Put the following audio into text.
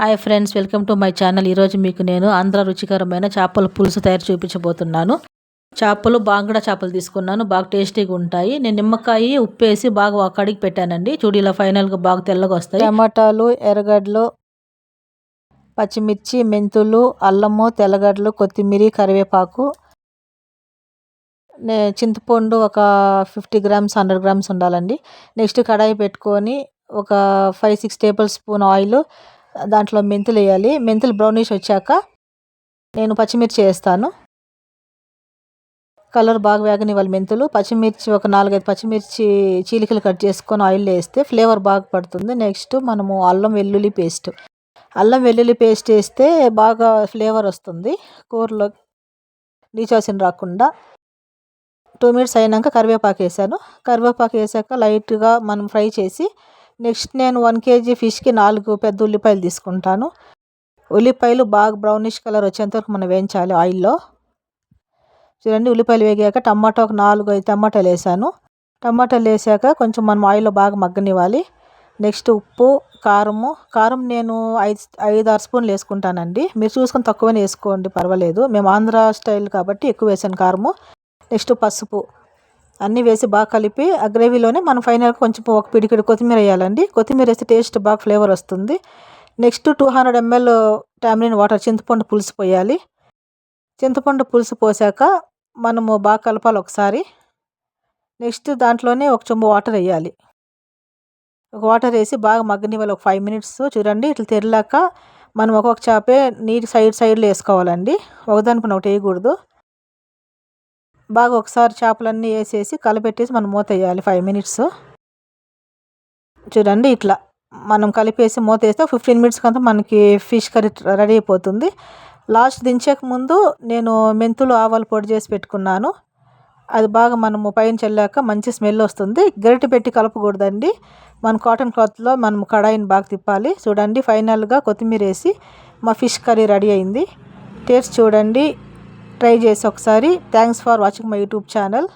Hi friends welcome to my channel ఈరోజు మీకు నేను ఆంధ్ర రుచికరమైన చేపల పులుసు తయారు చూపించబోతున్నాను. చేపలు బాంగడా చేపలు తీసుకున్నాను. బాగా టేస్టీగా ఉంటాయి. నేను నిమ్మకాయ ఉప్పు వేసి బాగా కడిగి పెట్టానండి. చూడు ఇలా ఫైనల్గా బాగా తెల్లగా వస్తాయి. టమాటాలు ఎర్రగడ్డలు పచ్చిమిర్చి మెంతులు అల్లము తెల్లగడ్డలు కొత్తిమీర కరివేపాకు చింతపండు ఒక ఫిఫ్టీ గ్రామ్స్ హండ్రెడ్ గ్రామ్స్ ఉండాలండి. నెక్స్ట్ కడాయి పెట్టుకొని ఒక five six tablespoon oil దాంట్లో మెంతులు వేయాలి. మెంతులు బ్రౌనిష్ వచ్చాక నేను పచ్చిమిర్చి వేస్తాను. కలర్ బాగా వేగనివ్వాలి మెంతులు. పచ్చిమిర్చి ఒక నాలుగైదు పచ్చిమిర్చి చీలికలు కట్ చేసుకొని ఆయిల్లో వేస్తే ఫ్లేవర్ బాగా పడుతుంది. నెక్స్ట్ మనము అల్లం వెల్లుల్లి పేస్ట్ అల్లం వెల్లుల్లి పేస్ట్ వేస్తే బాగా ఫ్లేవర్ వస్తుంది. కూరలో నీచాసిన రాకుండా టూ మినిట్స్ అయినాక కరివేపాకు వేసాను. కరివేపాకు వేసాక లైట్గా మనం ఫ్రై చేసి నెక్స్ట్ నేను వన్ కేజీ ఫిష్కి నాలుగు పెద్ద ఉల్లిపాయలు తీసుకుంటాను. ఉల్లిపాయలు బాగా బ్రౌనిష్ కలర్ వచ్చేంతవరకు మనం వేయించాలి ఆయిల్లో. చూడండి ఉల్లిపాయలు వేగాక టమాటా ఒక నాలుగు ఐదు టమాటాలు వేసాను. టమాటాలు వేసాక కొంచెం మనం ఆయిల్లో బాగా మగ్గనివ్వాలి. నెక్స్ట్ ఉప్పు కారము కారం నేను ఐదు ఐదు ఆరు స్పూన్లు వేసుకుంటానండి. మీరు చూసుకొని తక్కువనే వేసుకోండి పర్వాలేదు. మేము ఆంధ్ర స్టైల్ కాబట్టి ఎక్కువ వేసాను కారము. నెక్స్ట్ పసుపు. అన్నీ వేసి బాగా కలిపి ఆ గ్రేవీలోనే మనం ఫైనల్గా కొంచెం ఒక పిడికిడి కొత్తిమీర వేయాలండి. కొత్తిమీర వేస్తే టేస్ట్ బాగా ఫ్లేవర్ వస్తుంది. Next two hundred ML tamarind water చింతపండు పులుసు పోయాలి. చింతపండు పులుసు పోసాక మనము బాగా కలపాలి ఒకసారి. నెక్స్ట్ దాంట్లోనే ఒక చెంబు వాటర్ వేయాలి. ఒక వాటర్ వేసి బాగా మగ్గనివ్వాలి ఒక ఫైవ్ మినిట్స్. చూడండి ఇట్లా తెరిలాక మనం ఒక్కొక్క చేపే నీటి సైడ్ సైడ్లో వేసుకోవాలండి. ఒకదానికి ఒకటి వేయకూడదు. బాగా ఒకసారి చేపలన్నీ వేసేసి కలపెట్టేసి మనం మూత వేయాలి ఫైవ్ మినిట్స్ చూడండి ఇట్లా మనం కలిపేసి మూత వేస్తే ఫిఫ్టీన్ మినిట్స్ కంతా మనకి ఫిష్ కర్రీ రెడీ అయిపోతుంది. లాస్ట్ దించక ముందు నేను మెంతులు ఆవాలు పొడి చేసి పెట్టుకున్నాను. అది బాగా మనము పైన చల్లాక మంచి స్మెల్ వస్తుంది. గరిటె పెట్టి కలపకూడదండి. మన కాటన్ క్లాత్లో మనం కడాయిని బాగా తిప్పాలి. చూడండి ఫైనల్గా కొత్తిమీర వేసి మా ఫిష్ కర్రీ రెడీ అయింది. టేస్ట్ చూడండి. ట్రై చేసి ఒకసారి. Thanks for watching my YouTube channel